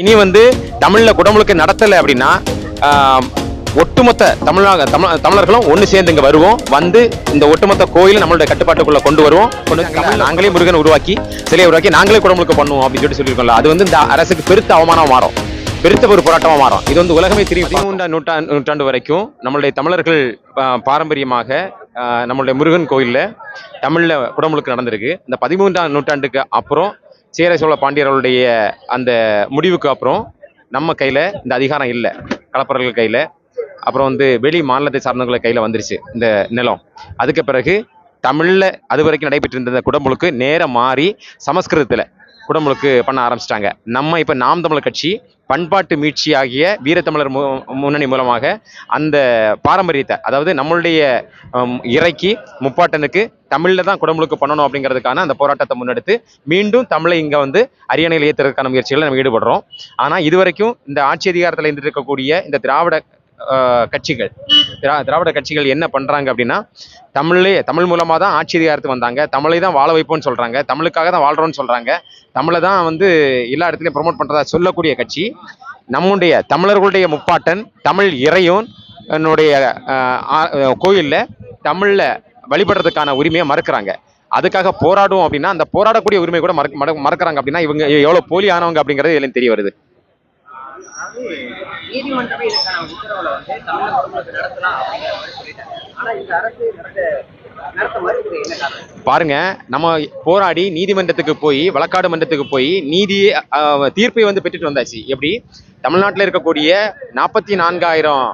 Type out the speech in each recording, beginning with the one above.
இனி வந்து தமிழில் குடமுழுக்கு நடத்தலை அப்படின்னா ஒட்டுமொத்த தமிழக தமிழ் தமிழர்களும் ஒன்று சேர்ந்து இங்கே வருவோம். வந்து இந்த ஒட்டுமொத்த கோயில் நம்மளுடைய கட்டுப்பாட்டுக்குள்ளே கொண்டு வருவோம். கொண்டு வந்து நாங்களே முருகன் உருவாக்கி சிலையை உருவாக்கி நாங்களே குடமுழுக்கு பண்ணுவோம் அப்படின்னு சொல்லி சொல்லியிருக்கோம்ல. அது வந்து இந்த அரசுக்கு பெருத்த அவமானம் மாறும். பெருத்த ஒரு போராட்டமாக மாறும். இது வந்து உலகமே தெரியும் பதிமூன்றாம் நூற்றா நூற்றாண்டு வரைக்கும் நம்மளுடைய தமிழர்கள் பாரம்பரியமாக நம்மளுடைய முருகன் கோயிலில் தமிழில் குடமுழுக்கு நடந்திருக்கு. இந்த பதிமூன்றாம் நூற்றாண்டுக்கு அப்புறம் சேர சோழ பாண்டியர்களுடைய அந்த முடிவுக்கு அப்புறம் நம்ம கையில் இந்த அதிகாரம் இல்லை. கலப்பரர்கள் கையில். அப்புறம் வந்து வெளி மாநிலத்தை சார்ந்தவங்களை கையில் வந்துருச்சு இந்த நிலம். அதுக்கு பிறகு தமிழில் அது வரைக்கும் நடைபெற்றிருந்த நேரம் குடமுழுக்கு மாறி சமஸ்கிருதத்தில் குடமுழுக்கு பண்ண ஆரம்பிச்சிட்டாங்க. நம்ம இப்போ நாம் தமிழர் கட்சி பண்பாட்டு மீட்சி ஆகிய வீரத்தமிழர் மு முன்னணி மூலமாக அந்த பாரம்பரியத்தை அதாவது நம்மளுடைய இறைக்கு முப்பாட்டனுக்கு தமிழில் தான் குடமுழுக்கு பண்ணணும் அப்படிங்கிறதுக்கான அந்த போராட்டத்தை முன்னெடுத்து மீண்டும் தமிழை இங்கே வந்து அரியணையில் ஏற்றுறதுக்கான முயற்சிகளை நம்ம ஈடுபடுறோம். ஆனால் இதுவரைக்கும் இந்த ஆட்சி அதிகாரத்தில் இருந்திருக்கக்கூடிய இருக்கக்கூடிய இந்த திராவிட கட்சிகள். திரா திராவிட கட்சிகள் என்ன பண்றாங்க அப்படின்னா தமிழ்லே தமிழ் மூலமா தான் ஆட்சி அதிகாரத்து வந்தாங்க. தமிழை தான் வாழ வைப்போம்னு சொல்றாங்க. தமிழுக்காக தான் வாழ்றோம்னு சொல்றாங்க. தமிழை தான் வந்து எல்லா இடத்துலையும் ப்ரொமோட் பண்றதா சொல்லக்கூடிய கட்சி. நம்முடைய தமிழர்களுடைய முப்பாட்டன் தமிழ் இறையோன் என்னுடைய ஆஹ், தமிழில் கோயில்ல தமிழ்ல வழிபடுறதுக்கான உரிமையை மறுக்கிறாங்க. அதுக்காக போராடுவோம் அப்படின்னா அந்த போராடக்கூடிய உரிமை கூட மறக்க மற- அப்படின்னா இவங்க எவ்வளவு போலி ஆனவங்க அப்படிங்கிறது இதுல தெரிய வருது. நீதிமன்றமே இதுக்கான உத்தரவுல வந்து தமிழக குடும்பத்தை நடத்தலாம் அப்படிங்கிற மாதிரி சொல்லிட்டாங்க. ஆனா இந்த அரசு நடத்த பாருங்க நம்ம போராடி நீதிமன்றத்துக்கு போய் வழக்காடு மன்றத்துக்கு போய் நீதி தீர்ப்பை வந்து பெற்றுட்டு வந்தாச்சு. எப்படி? தமிழ்நாட்டில் இருக்கக்கூடிய நாற்பத்தி நான்காயிரம்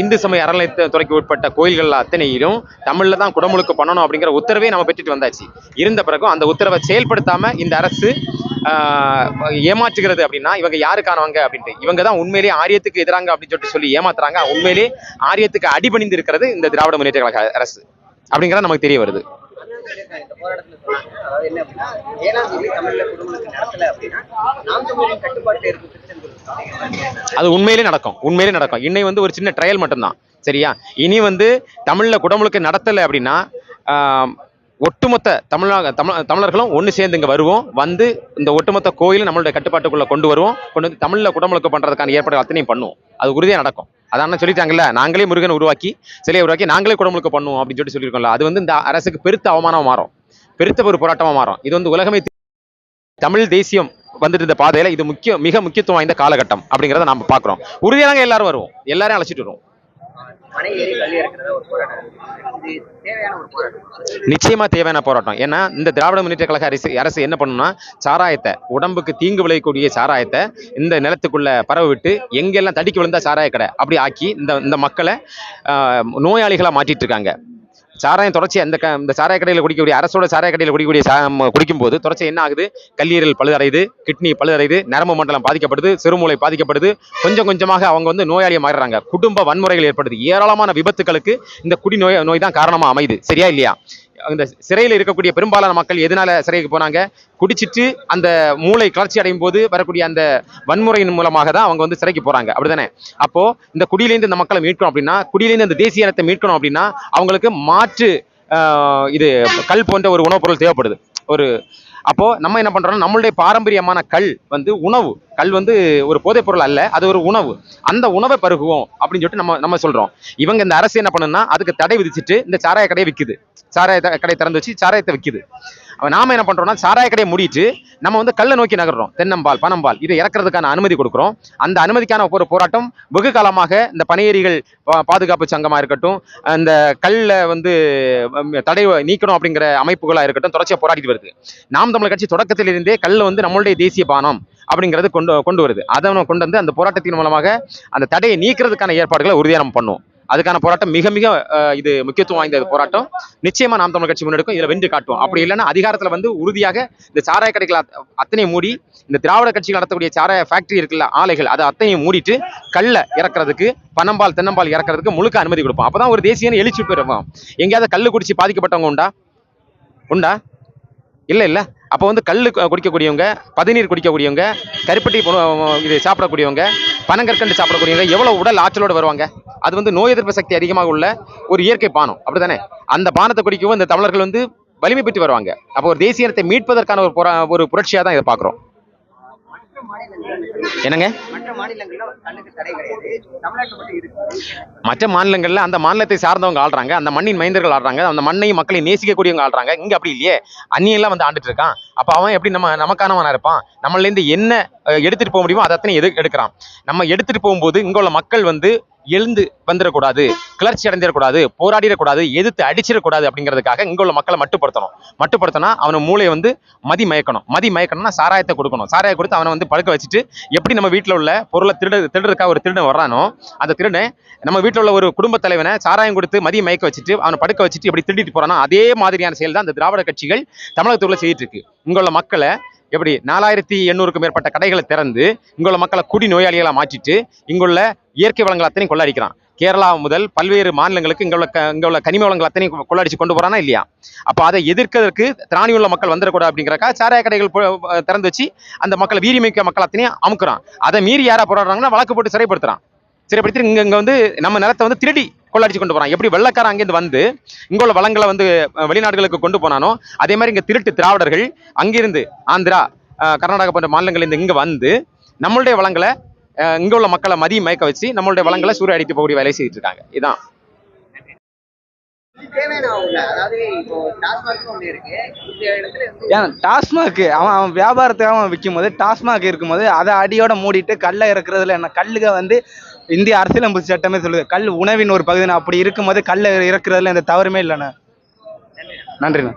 இந்து சமய அறநிலையத்துறைக்கு உட்பட்ட கோயில்கள் அத்தனையிலும் தமிழில் தான் குடமுழுக்கு பண்ணணும் அப்படிங்கிற உத்தரவே நம்ம பெற்றுட்டு வந்தாச்சு. இருந்த பிறகும் அந்த உத்தரவை செயல்படுத்தாமல் இந்த அரசு ஏமாற்றுகிறது அப்படின்னா இவங்க யாருக்கானவங்க அப்படின்ட்டு. இவங்க தான் உண்மையிலேயே ஆரியத்துக்கு எதிராங்க அப்படின்னு சொல்லிட்டு சொல்லி ஏமாத்துறாங்க. உண்மையிலேயே ஆரியத்துக்கு அடிபணிந்து இருக்கிறது இந்த திராவிட முன்னேற்ற கழக அரசு அப்படிங்கிறத நமக்கு தெரிய வருது. அது உண்மையிலே நடக்கும். உண்மையிலே நடக்கும். இன்னை வந்து ஒரு சின்ன ட்ரையல் மட்டும்தான். சரியா? இனி வந்து தமிழ்ல குடமுழுக்கு நடத்தலை அப்படின்னா ஒட்டுமொத்த தமிழக தமிழ் தமிழர்களும் ஒன்று சேர்ந்து இங்கே வருவோம். வந்து இந்த ஒட்டுமொத்த கோயிலும் நம்மளுடைய கட்டுப்பாட்டுக்குள்ளே கொண்டு வருவோம். கொண்டு வந்து தமிழில் குடமுழுக்கு பண்ணுறதுக்கான ஏற்பாடு அத்தனையும் பண்ணுவோம். அது உறுதியாக நடக்கும். அதான் சொல்லிட்டாங்கல்ல நாங்களே முருகன் உருவாக்கி சிலையை உருவாக்கி நாங்களே குடமுழுக்கு பண்ணுவோம் அப்படின்னு சொல்லி சொல்லியிருக்கோம்ல. அது வந்து இந்த அரசுக்கு பெருத்த அவமானமாக மாறும். பெருத்த ஒரு போராட்டமாக மாறும். இது வந்து உலகமே தமிழ் தேசியம் வந்துட்டு இந்த பாதையில் இது முக்கிய மிக முக்கியத்துவம் வாய்ந்த காலகட்டம் அப்படிங்கிறத நம்ம பார்க்குறோம். உறுதியாக எல்லாரும் வருவோம். எல்லாரையும் அழைச்சிட்டு வருவோம். நிச்சயமா தேவையான போராட்டம். ஏன்னா இந்த திராவிட முன்னேற்ற கழக அரசு அரசு என்ன பண்ணணும்னா சாராயத்தை உடம்புக்கு தீங்கு விளையக்கூடிய சாராயத்தை இந்த நிலத்துக்குள்ள பரவ விட்டு எங்கெல்லாம் தடிக்கு விழுந்தா சாராய கடை அப்படி ஆக்கி இந்த இந்த மக்களை ஆஹ், நோயாளிகளா மாற்றிட்டு இருக்காங்க. சாராயம் தொடர்ச்சி அந்த க இந்த சாராய கடையில் குடிக்கக்கூடிய அரசோட சாராய கடையில் குடிக்கக்கூடிய சா குடிக்கும்போது தொடர்ச்சி என்ன ஆகுது? கல்லீரல் பழுதடையுது கிட்னி பழுதடையுது நரம்பு மண்டலம் பாதிக்கப்படுது சிறுமூளை பாதிக்கப்படுது. கொஞ்சம் கொஞ்சமாக அவங்க வந்து நோயாளியை மாறுறாங்க. குடும்ப வன்முறைகள் ஏற்படுது. ஏராளமான விபத்துகளுக்கு இந்த குடி நோய் நோய் தான் காரணமா அமையுது. சரியா இல்லையா? அந்த சிறையில் இருக்கக்கூடிய பெரும்பாலான மக்கள் எதனால சிறைக்கு போனாங்க? குடிச்சிட்டு அந்த மூளை கிளர்ச்சி அடையும் போது வரக்கூடிய அந்த வன்முறையின் மூலமாக தான் அவங்க வந்து சிறைக்கு போறாங்க. அப்படிதானே? அப்போ இந்த குடியிலேருந்து இந்த மக்களை மீட்கணும் அப்படின்னா குடியிலேருந்து இந்த தேசிய இனத்தை மீட்கணும் அப்படின்னா அவங்களுக்கு மாற்று இது கல் போன்ற ஒரு உணவுப் பொருள் தேவைப்படுது. ஒரு அப்போ நம்ம என்ன பண்ணுறோம்னா நம்மளுடைய பாரம்பரியமான கல் வந்து உணவு. கல் வந்து ஒரு போதைப் பொருள் அல்ல அது ஒரு உணவு. அந்த உணவை பருகுவோம் அப்படின்னு சொல்லிட்டு நம்ம நம்ம சொல்றோம். இவங்க இந்த அரசு என்ன பண்ணுன்னா அதுக்கு தடை விதிச்சிட்டு இந்த சாராய கடையை விற்குது சாராய த- கடை திறந்து வச்சு சாராயத்தை விற்குது நாம என்ன பண்றோம்னா சாராய கடையை மூடிட்டு நம்ம வந்து கல்லை நோக்கி நகர்றோம். தென்னம்பால் பனம்பால் இதை இறக்குறதுக்கான அனுமதி கொடுக்குறோம். அந்த அனுமதிக்கான ஒரு போராட்டம் வெகு காலமாக இந்த பனையேறிகள் பாதுகாப்பு சங்கமாக இருக்கட்டும் அந்த கல்ல வந்து தடை நீக்கணும் அப்படிங்கிற அமைப்புகளாக இருக்கட்டும் தொடர்ச்சியாக போராடிட்டு வருது. நாம் தமிழர் கட்சி தொடக்கத்திலிருந்தே கல் வந்து நம்மளுடைய தேசிய பானம் அப்படிங்கிறது கொண்டு கொண்டு வருது. அதை கொண்டு வந்து அந்த போராட்டத்தின் மூலமாக அந்த தடையை நீக்கிறதுக்கான ஏற்பாடுகளை உறுதியாக நம்ம பண்ணுவோம். அதுக்கான போராட்டம் மிக மிக இது முக்கியத்துவம் வாய்ந்த போராட்டம். நிச்சயமா நாம் தமிழ் கட்சி முன்னெடுக்கும் இதுல வென்று காட்டுவோம். அப்படி இல்லைன்னா அதிகாரத்துல வந்து உறுதியாக இந்த சாராய கடைகள் அத்தனை அத்தனையும் மூடி இந்த திராவிட கட்சிகள் நடத்தக்கூடிய சாராய ஃபேக்டரி இருக்குல்ல ஆலைகள் அதை அத்தனையும் மூடிட்டு கல்ல இறக்குறதுக்கு பனம்பால் தென்னம்பால் இறக்குறதுக்கு முழுக்க அனுமதி கொடுப்போம். அப்பதான் ஒரு தேசிய எழுச்சி பெறுவோம் எங்கேயாவது கல் குடிச்சு பாதிக்கப்பட்டவங்க உண்டா? உண்டா? இல்லை இல்லை. அப்போ வந்து கல் குடிக்கக்கூடியவங்க பதநீர் குடிக்கக்கூடியவங்க கருப்பட்டி இது சாப்பிடக்கூடியவங்க பனங்கற்கண்டு சாப்பிடக்கூடியவங்க எவ்வளோ உடல் ஆற்றலோடு வருவாங்க? அது வந்து நோய் எதிர்ப்பு சக்தி அதிகமாக உள்ள ஒரு இயற்கை பானம். அப்படித்தானே? அந்த பானத்தை குடிக்கவும் இந்த தமிழர்கள் வந்து வலிமை பெற்று வருவாங்க. அப்போ ஒரு தேசிய இனத்தை மீட்பதற்கான ஒரு புற ஒரு புரட்சியாக தான் இதை பார்க்குறோம். மற்ற மாநிலங்கள்ல என்னங்க? மற்ற மாநிலங்கள்ல அந்த மாநிலத்தை சார்ந்தவங்க ஆள்றாங்க அந்த மண்ணின் மைந்தர்கள் ஆடுறாங்க அந்த மண்ணையும் மக்களை நேசிக்கக்கூடியவங்க ஆடுறாங்க இங்க அப்படி இல்லையே. அந்நியெல்லாம் வந்து ஆண்டுட்டு இருக்கான். அப்ப அவன் எப்படி நம்ம நமக்கானவனா இருப்பான்? நம்மள இருந்து என்ன எடுத்துட்டு போக முடியுமோ அதை அத்தனை எது எடுக்கிறான். நம்ம எடுத்துட்டு போகும்போது இங்க உள்ள மக்கள் வந்து எழுந்து வந்துடக்கூடாது கிளர்ச்சி அடைஞ்சிடக்கூடாது போராடிடக்கூடாது எதிர்த்து அடிச்சிடக்கூடாது அப்படிங்கிறதுக்காக இங்கே உள்ள மக்களை மட்டுப்படுத்தணும். மட்டுப்படுத்தினா அவனை மூளையை வந்து மதி மயக்கணும். மதி மயக்கணும்னா சாராயத்தை கொடுக்கணும். சாராயம் கொடுத்து அவனை வந்து படுக்க வச்சுட்டு எப்படி நம்ம வீட்டில் உள்ள பொருளை திருட திருடுறதுக்காக ஒரு திருடன் வர்றானோ அந்த திருடன் நம்ம வீட்டில் உள்ள ஒரு குடும்ப தலைவனை சாராயம் கொடுத்து மதியம் மயக்க வச்சுட்டு அவனை படுக்க வச்சுட்டு எப்படி திருடிட்டு போறானோ அதே மாதிரியான செயல் தான் இந்த திராவிட கட்சிகள் தமிழகத்துக்குள்ள செய்துட்டு இருக்கு. இங்குள்ள மக்களை எப்படி நாலாயிரத்தி எண்ணூறுக்கும் மேற்பட்ட கடைகளை திறந்து இங்குள்ள மக்களை குடி நோயாளிகளாக மாற்றிட்டு இங்குள்ள இயற்கை வளங்கள் அத்தனையும் கொள்ளடிக்கிறான். கேரளா முதல் பல்வேறு மாநிலங்களுக்கு இங்கே உள்ள க- உள்ள கனிம வளங்கள் அத்தனையும் கொள்ளடிச்சு கொண்டு போகிறானா இல்லையா? அப்போ அதை எதிர்க்கிறதுக்கு திராணி உள்ள மக்கள் வந்துடக்கூடாது அப்படிங்கிறக்கா சாராய கடைகள் திறந்து வச்சு அந்த மக்களை வீரியமிக்க மக்கள் அத்தனையும் அமுக்குறான். அதை மீறி யாராக போராடுறாங்கன்னா வழக்கு போட்டு சிறைப்படுத்துறான். சிறைப்படுத்தி இங்கே இங்கே வந்து நம்ம நிலத்தை வந்து திருடி கொள்ளடிச்சு கொண்டு போறான். எப்படி வெள்ளக்காரன் அங்கேருந்து வந்து இங்க உள்ள வளங்களை வந்து வெளிநாடுகளுக்கு கொண்டு போனானோ அதே மாதிரி இங்க திருட்டு திராவிடர்கள் அங்கிருந்து ஆந்திரா கர்நாடகா போன்ற மாநிலங்களிலிருந்து இங்க வந்து நம்மளுடைய வளங்களை இங்க உள்ள மக்களை மதியம் மயக்க வச்சு நம்மளுடைய வளங்களை சூறையடித்து போகக்கூடிய வேலையை செய்துட்டு இருக்காங்க. இதான். இப்போ டாஸ்மாக் ஏன் அவன் அவன் வியாபாரத்தை அவன் விற்கும் போது டாஸ்மாக் இருக்கும்போது அதை அடியோட மூடிட்டு கல்லை இறக்குறதுல என்ன கல்லுக வந்து இந்திய அரசியலமைப்பு சட்டமே சொல்லுது. கல் உணவின் ஒரு பகுதினா அப்படி இருக்கும்போது கல்லை இறக்குறதுல எந்த தவறுமே இல்லைண்ணே. நன்றிண்ணா.